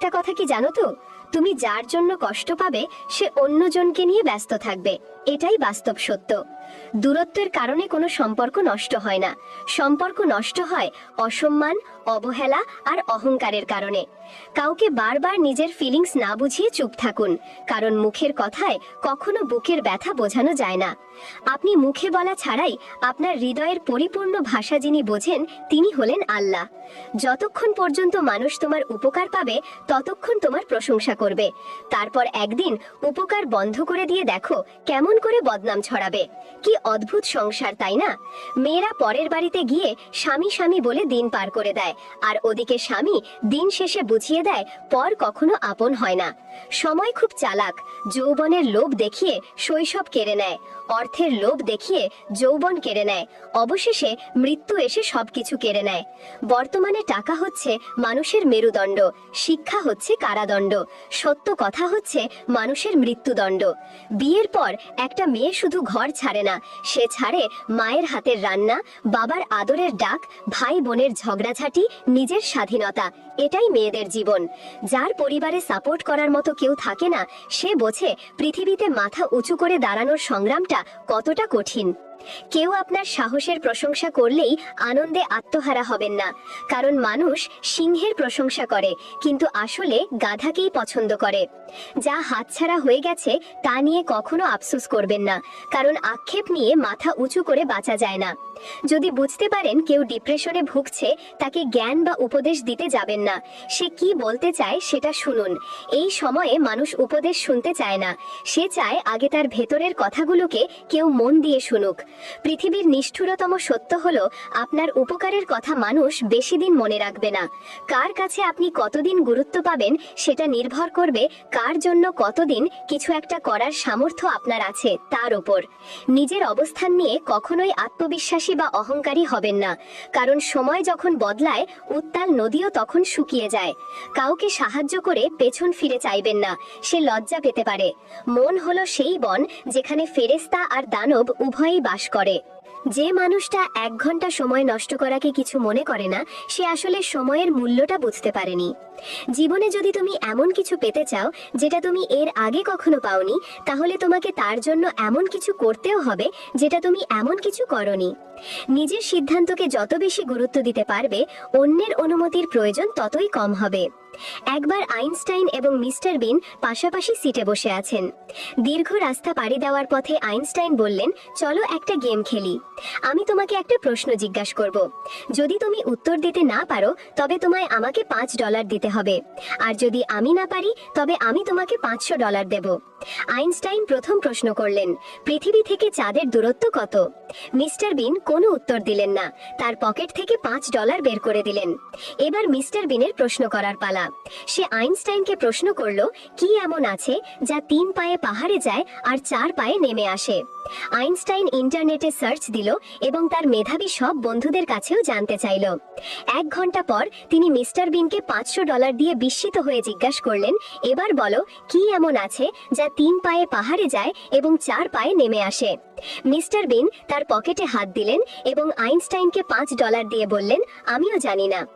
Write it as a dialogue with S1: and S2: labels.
S1: একটা কথা কি জানো তো? তুমি যার জন্য কষ্ট পাবে, সে অন্যজনকে নিয়ে ব্যস্ত থাকবে। এটাই বাস্তব সত্য। দূরত্বের কারণে কোনো সম্পর্ক নষ্ট হয় না। সম্পর্ক নষ্ট হয় অসম্মান, অবহেলা আর অহংকারের কারণে। কাউকে বারবার নিজের ফিলিংস না বুঝিয়ে চুপ থাকুন, কারণ মুখের কথায় কখনো বুকের ব্যথা বোঝানো যায় না। আপনি মুখে বলা ছাড়াই আপনার হৃদয়ের পরিপূর্ণ ভাষা যিনি বোঝেন, তিনি হলেন আল্লাহ। যতক্ষণ পর্যন্ত মানুষ তোমার উপকার পাবে, ততক্ষণ তোমার প্রশংসা করবে। তারপর একদিন উপকার বন্ধ করে দিয়ে দেখো কেমন করে বদনাম ছড়াবে। কি অদ্ভুত সংসার, তাই না? মেয়েরা পরের বাড়িতে গিয়ে স্বামী স্বামী বলে দিন পার করে দেয় আর ওদিকে স্বামী দিন শেষে বুঝিয়ে দেয় পর কখনো আপন হয় না। সময় খুব চালাক, যৌবনের লোভ দেখিয়ে শৈশব কেড়ে নেয়, অর্থের লোভ দেখিয়ে যৌবন কেড়ে নেয়, অবশেষে মৃত্যু এসে সবকিছু কেড়ে নেয়। বর্তমানে টাকা হচ্ছে মানুষের মেরুদণ্ড, শিক্ষা হচ্ছে কারাদণ্ড সত্য কথা হচ্ছে মানুষের মৃত্যুদণ্ড। বিয়ের পর একটা মেয়ে শুধু ঘর ছাড়ে না, সে ছাড়ে মায়ের হাতের রান্না, বাবার আদরের ডাক, ভাই বোনের ঝগড়াঝাটি, নিজের স্বাধীনতা, এটাই মেয়েদের জীবন। যার পরিবারে সাপোর্ট করার মতো কেউ থাকে না, সে বোঝে পৃথিবীতে মাথা উঁচু করে দাঁড়ানোর সংগ্রামটা কতটা কঠিন। কেউ আপনার সাহসের প্রশংসা করলেই আনন্দে আত্মহারা হবেন না। কারণ মানুষ সিংহের প্রশংসা করে, কিন্তু আসলে গাধাকেই পছন্দ করে। যা হাতছাড়া হয়ে গেছে, তা নিয়ে কখনো আফসোস করবেন না। কারণ আক্ষেপ নিয়ে মাথা উঁচু করে বাঁচা যায় না। যদি বুঝতে পারেন কেউ ডিপ্রেশনে ভুগছে, তাকে জ্ঞান বা উপদেশ দিতে যাবেন না। সে কি বলতে চায় সেটা শুনুন। এই সময়ে মানুষ উপদেশ শুনতে চায় না। সে চায় আগে তার ভেতরের কথাগুলোকে কেউ মন দিয়ে শুনুক। পৃথিবীর নিষ্ঠুরতম সত্য হলো, আপনার উপকারের কথা মানুষ বেশি দিন মনে রাখবে না। কার কাছে আপনি কতদিন গুরুত্ব পাবেন, সেটা নির্ভর করবে কার জন্য কতদিন কিছু একটা করার সামর্থ্য আপনার আছে তার ওপর। নিজের অবস্থান নিয়ে কখনোই আত্মবিশ্বাসী বা অহংকারী হবেন না। কারণ সময় যখন বদলায়, উত্তাল নদীও তখন শুকিয়ে যায়। কাউকে সাহায্য করে পেছন ফিরে চাইবেন না, সে লজ্জা পেতে পারে। মন হলো সেই বন যেখানে ফেরেস্তা আর দানব উভয়ই বাস করে। যে মানুষটা এক ঘণ্টা সময় নষ্ট করাকে কিছু মনে করে না, সে আসলে সময়ের মূল্যটা বুঝতে পারেনি। জীবনে যদি তুমি এমন কিছু পেতে চাও, যেটা তুমি এর আগে কখনো পাওনি, তাহলে তোমাকে তার জন্য এমন কিছু করতেও হবে, যেটা তুমি এমন কিছু করনি। নিজের সিদ্ধান্তকে যত বেশি গুরুত্ব দিতে পারবে, অন্যের অনুমতির প্রয়োজন ততই কম হবে। একবার আইনস্টাইন এবং মিস্টার বিন পাশাপাশি সিটে বসে আছেন। দীর্ঘ রাস্তা পাড়ি দেওয়ার পথে আইনস্টাইন বললেন, চলো একটা গেম খেলি। আমি তোমাকে একটা প্রশ্ন জিজ্ঞাসা করব। যদি তুমি উত্তর দিতে না পারো, তবে তোমায় আমাকে পাঁচ ডলার দিতে হবে। আর যদি আমি না পারি, তবে আমি তোমাকে পাঁচশো ডলার দেব। আইনস্টাইন প্রথম প্রশ্ন করলেন, পৃথিবী থেকে চাঁদের দূরত্ব কত? মিস্টার বিন কোনো উত্তর দিলেন না, তার পকেট থেকে পাঁচ ডলার বের করে দিলেন। এবার মিস্টার বিনের প্রশ্ন করার পালা। সে আইনস্টাইনকে প্রশ্ন করল, কি এমন আছে যা তিন পায়ে পাহাড়ে যায় আর চার পায়ে নেমে আসে? আইনস্টাইন ইন্টারনেটে সার্চ দিল এবং তার মেধাবী সব বন্ধুদের কাছেও জানতে চাইল। এক ঘণ্টা পর তিনি মিস্টার বিনকে পাঁচশো ডলার দিয়ে বিস্মিত হয়ে জিজ্ঞাসা করলেন, এবার বলো, কি এমন আছে যা তিন পায়ে পাহাড়ে যায় এবং চার পায়ে নেমে আসে? মিস্টার বিন তার পকেটে হাত দিলেন এবং আইনস্টাইনকে পাঁচ ডলার দিয়ে বললেন, আমিও জানি না।